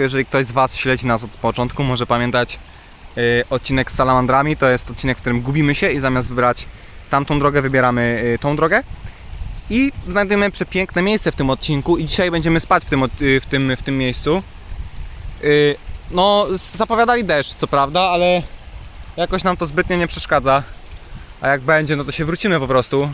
jeżeli ktoś z Was śledzi nas od początku, może pamiętać y, odcinek z salamandrami. To jest odcinek, w którym gubimy się i zamiast wybrać tamtą drogę, wybieramy y, tą drogę. I znajdujemy przepiękne miejsce w tym odcinku i dzisiaj będziemy spać w tym, y, w tym, w tym miejscu. No, zapowiadali deszcz, co prawda, ale jakoś nam to zbytnio nie przeszkadza. A jak będzie, no to się wrócimy po prostu.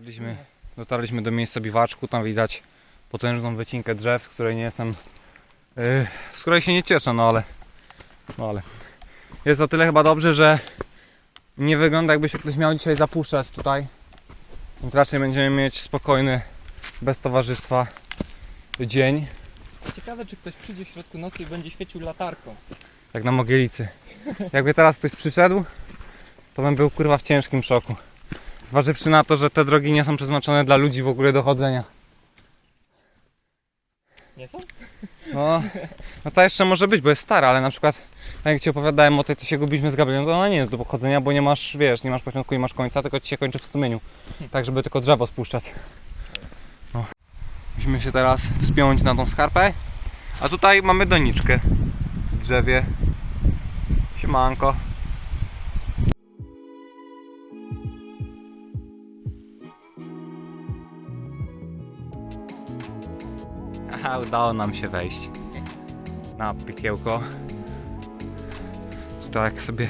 Dotarliśmy, dotarliśmy do miejsca biwaczku, tam widać potężną wycinkę drzew, której nie jestem, yy, z której się nie cieszę, no ale, no ale jest o tyle chyba dobrze, że nie wygląda jakby się ktoś miał dzisiaj zapuszczać tutaj, więc raczej będziemy mieć spokojny, bez towarzystwa dzień, Ciekawe, czy ktoś przyjdzie w środku nocy i będzie świecił latarką. jak na Mogielicy. Jakby teraz ktoś przyszedł, to bym był kurwa w ciężkim szoku. Zważywszy na to, że te drogi nie są przeznaczone dla ludzi w ogóle do chodzenia. Nie są? No, no to jeszcze może być, bo jest stara, ale na przykład tak jak Ci opowiadałem o tej, to się gubiliśmy z Gabrielem, to ona nie jest do pochodzenia, bo nie masz, wiesz, nie masz początku, nie masz końca, tylko Ci się kończy w strumieniu. Tak, żeby tylko drzewo spuszczać. No. Musimy się teraz wspiąć na tą skarpę, a tutaj mamy doniczkę w drzewie. Siemanko. Aha, udało nam się wejść na piekiełko. Tutaj jak sobie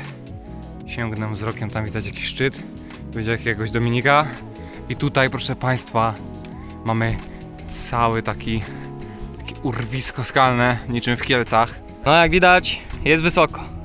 sięgnę wzrokiem, tam widać jakiś szczyt, będzie jakiegoś Dominika. I tutaj, proszę Państwa, mamy cały taki, taki urwisko skalne, niczym w Kielcach. No jak widać, jest wysoko.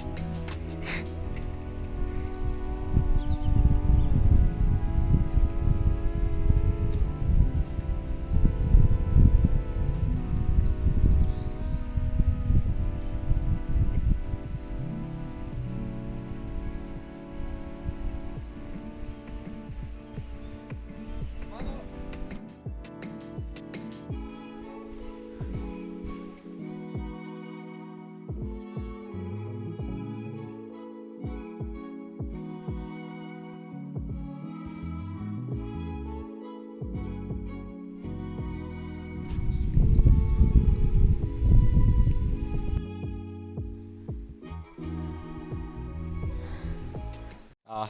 A,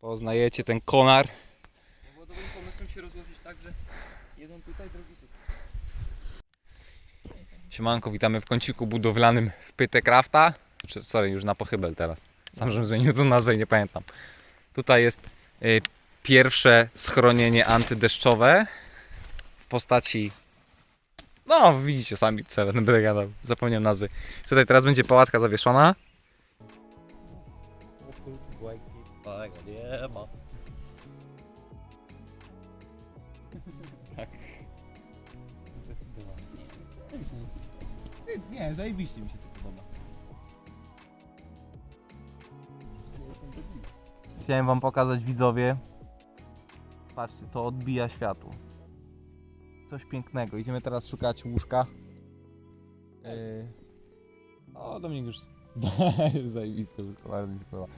poznajecie ten konar. Było dobrym pomysłem się rozłożyć tak, że jeden tutaj, drugi tutaj. Siemanko, witamy w kąciku budowlanym w Pytekrafta. Czy- Sorry, już na pochybel teraz. Sam, żebym zmienił tą nazwę i nie pamiętam. Tutaj jest y, pierwsze schronienie antydeszczowe w postaci... No, widzicie sami, co ja będę gadał. Zapomniałem nazwy. Tutaj teraz będzie pałatka zawieszona. Nie ma. Tak. Nie, zajebiście mi się to podoba. Chciałem wam pokazać widzowie. Patrzcie, to odbija światło. Coś pięknego. Idziemy teraz szukać łóżka. Yy... O, Dominik już zajebiste łóżko, bardzo mi się podoba.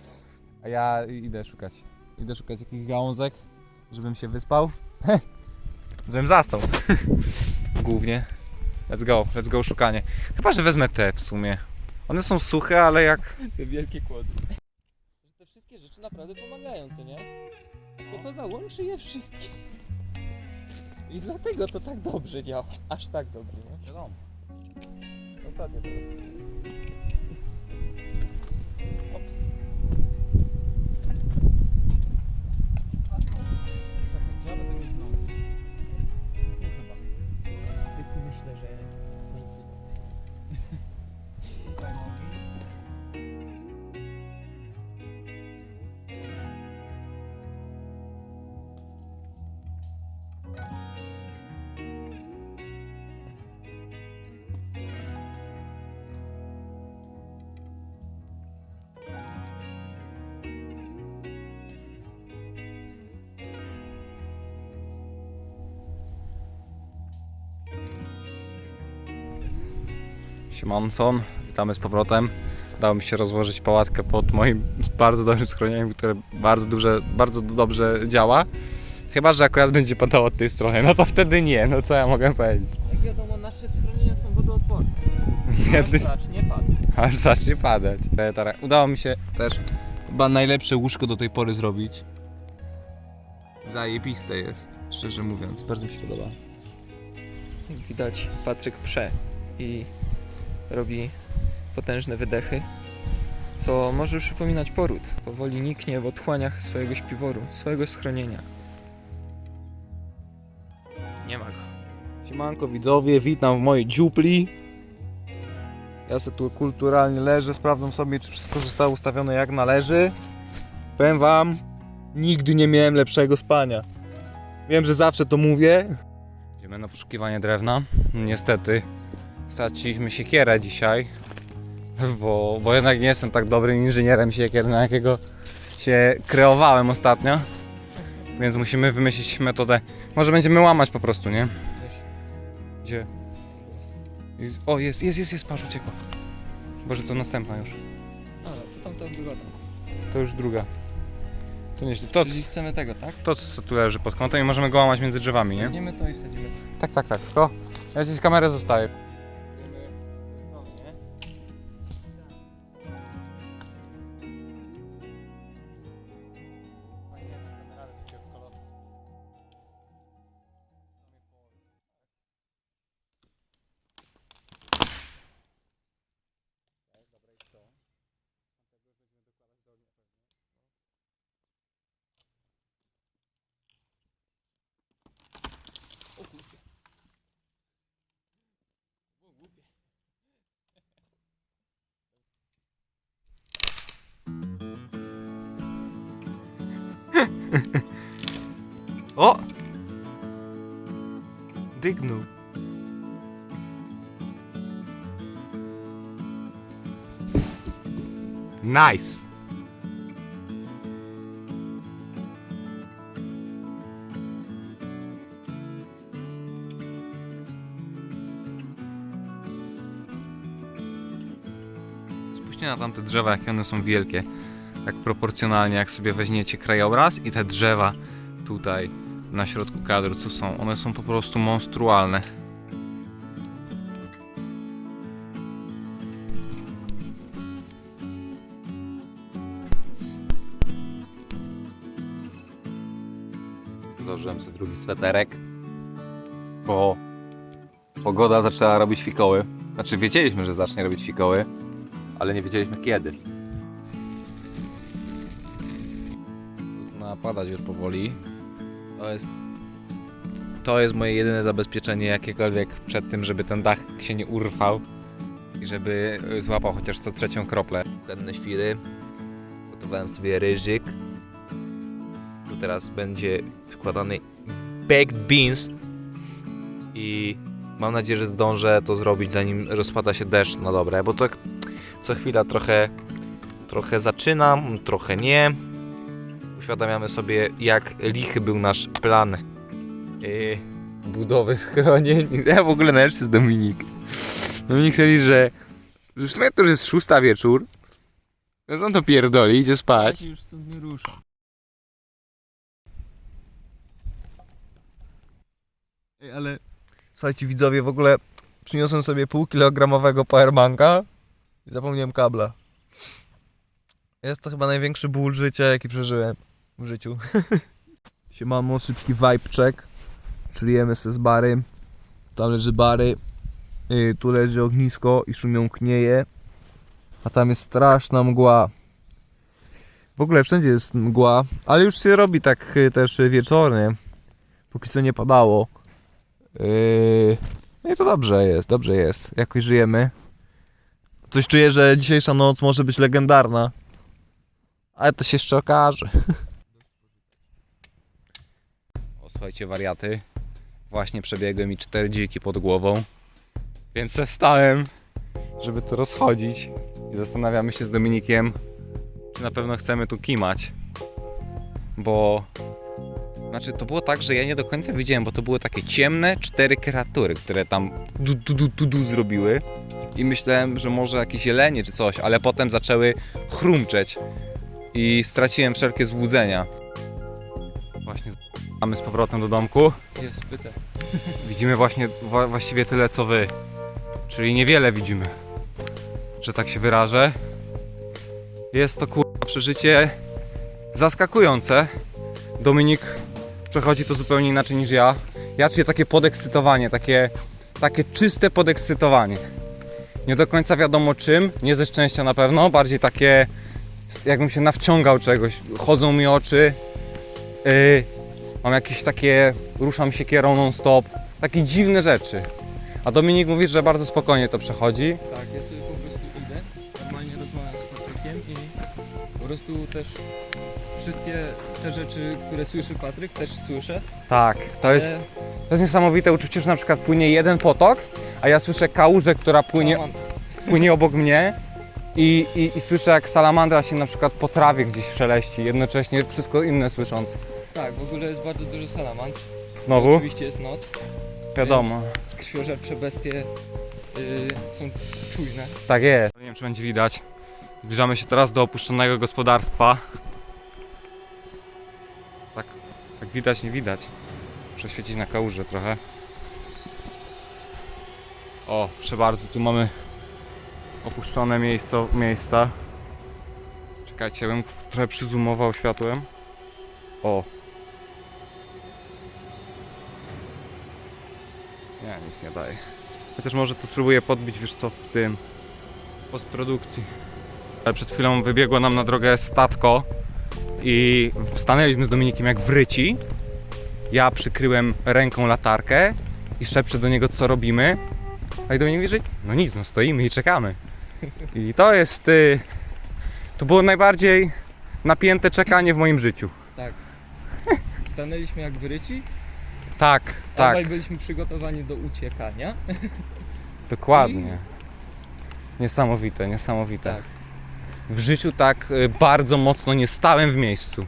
A ja idę szukać. Idę szukać jakichś gałązek, żebym się wyspał. żebym zastał. Głównie. Let's go, let's go szukanie. Chyba, że wezmę te w sumie. One są suche, ale jak Te wielkie kłody. Że te wszystkie rzeczy naprawdę pomagają, co nie? Tylko to załączy je wszystkie. I dlatego to tak dobrze działa. Aż tak dobrze, nie? Wiadomo. Ostatnio teraz. Siemanson, witamy z powrotem. Udało mi się rozłożyć pałatkę pod moim bardzo dobrym schronieniem, które bardzo, duże, bardzo dobrze działa. Chyba, że akurat będzie padało od tej strony, no to wtedy nie, no co ja mogę powiedzieć. Jak wiadomo, nasze schronienia są wodoodporne. Z jednej strony Zacznie padać. aż zacznie padać. Teraz Udało mi się Też chyba najlepsze łóżko do tej pory zrobić. Zajebiste jest, szczerze mówiąc. Bardzo mi się podoba. Widać, Patryk prze i robi potężne wydechy, co może przypominać poród. Powoli niknie w otchłaniach swojego śpiworu, swojego schronienia. Nie ma go. Siemanko widzowie, witam w mojej dziupli. Ja sobie tu kulturalnie leżę, sprawdzam sobie, czy wszystko zostało ustawione jak należy. Powiem wam, nigdy nie miałem lepszego spania. Wiem, że zawsze to mówię. Idziemy na poszukiwanie drewna. Niestety straciliśmy siekierę dzisiaj, bo, bo jednak nie jestem tak dobrym inżynierem siekier, na jakiego się kreowałem ostatnio. Więc musimy wymyślić metodę. Może będziemy łamać po prostu, nie? Gdzie? O, jest, jest, jest, jest, patrz, uciekła. Boże, to następna już. A, co tam to wygląda? To już druga. To nieźle. To, Czyli chcemy tego, tak? to co tu leży pod kątem i możemy go łamać między drzewami, nie? Weźmiemy to i wsadzimy. Tak, tak, tak. Tylko ja ci kamerę zostawię. O! Dygnął. Nice! Spójrzcie na tamte drzewa, jakie one są wielkie. Tak proporcjonalnie, jak sobie weźmiecie krajobraz i te drzewa tutaj na środku kadru, co są, one są po prostu monstrualne. Założyłem sobie drugi sweterek, bo pogoda zaczęła robić fikoły. Znaczy wiedzieliśmy, że zacznie robić fikoły, ale nie wiedzieliśmy kiedy. Zaczyna padać już powoli. To jest, to jest moje jedyne zabezpieczenie jakiekolwiek przed tym, żeby ten dach się nie urwał i żeby y, złapał chociaż co trzecią kroplę. Kuchenne świry. Gotowałem sobie ryżyk. Tu teraz będzie wkładany baked beans. I mam nadzieję, że zdążę to zrobić zanim rozpada się deszcz na dobre, bo tak co chwila trochę, trochę zaczynam, trochę nie. Uświadamiamy sobie, jak lichy był nasz plan yy, budowy schronień. Ja w ogóle najlepszy jest Dominik. Dominik mówi, że że w sumie to już jest szósta wieczór. No on to pierdoli, idzie spać. już stąd nie ruszam. Ej, ale słuchajcie widzowie, w ogóle przyniosłem sobie półkilogramowego powerbanka i zapomniałem kabla. Jest to chyba największy ból życia, jaki przeżyłem w życiu. Siemano, szybki vibe check. Czujemy se z bary. Tam leży bary. Yy, tu leży ognisko i szumią knieje. A tam jest straszna mgła. W ogóle wszędzie jest mgła, ale już się robi tak y, też wieczornie. Póki co nie padało. Yy, no i to dobrze jest, dobrze jest. Jakoś żyjemy. Coś czuję, że dzisiejsza noc może być legendarna. Ale to się jeszcze okaże. Słuchajcie, wariaty. Właśnie przebiegły mi cztery dziki pod głową. Więc wstałem, żeby to rozchodzić. I zastanawiamy się z Dominikiem, czy na pewno chcemy tu kimać. Bo... Znaczy, to było tak, że ja nie do końca widziałem, bo to były takie ciemne cztery kreatury, które tam du, du, du, du, du zrobiły. i myślałem, że może jakieś jelenie czy coś, ale potem zaczęły chrumczeć i straciłem wszelkie złudzenia. Mamy z powrotem do domku. Jest pyta. Widzimy właśnie wa- właściwie tyle co wy. Czyli niewiele widzimy. Że tak się wyrażę. Jest to kurwa przeżycie zaskakujące. Dominik przechodzi to zupełnie inaczej niż ja. Ja czuję takie podekscytowanie, takie, takie czyste podekscytowanie. Nie do końca wiadomo czym, nie ze szczęścia na pewno, bardziej takie jakbym się nawciągał czegoś. Chodzą mi oczy. Yy, mam jakieś takie, ruszam się kierą non stop. Takie dziwne rzeczy. A Dominik mówi, że bardzo spokojnie to przechodzi. Tak, ja sobie po prostu idę, normalnie rozmawiam z Patrykiem i po prostu też wszystkie te rzeczy, które słyszy Patryk, też słyszę. Tak, to jest, to jest niesamowite uczucie, że na przykład płynie jeden potok, a ja słyszę kałużę, która płynie, płynie obok mnie i, i, i słyszę jak salamandra się na przykład po trawie gdzieś szeleści, jednocześnie wszystko inne słysząc. Tak, w ogóle jest bardzo dużo salamandr. Znowu? Oczywiście jest noc, Wiadomo. krwiożercze bestie yy, są czujne. Tak jest. Nie wiem, czy będzie widać. Zbliżamy się teraz do opuszczonego gospodarstwa. Tak, tak widać, nie widać. Muszę świecić na kałużę trochę. O, proszę bardzo, tu mamy opuszczone miejsce, miejsca. Czekajcie, ja bym trochę przyzumował światłem. O. Nie, nic nie daje. Chociaż może to spróbuję podbić, wiesz co, w tym postprodukcji. Ale Przed chwilą wybiegło nam na drogę statko i stanęliśmy z Dominikiem jak wryci. Ja przykryłem ręką latarkę i szepczę do niego, co robimy. A i Dominik mówi, że no nic, no stoimy i czekamy. I to jest... Y, to było najbardziej napięte czekanie w moim życiu. Tak. Stanęliśmy jak wyryci, Tak, tak, obaj byliśmy przygotowani do uciekania. dokładnie. Niesamowite, niesamowite. Tak. W życiu tak y, bardzo mocno nie stałem w miejscu.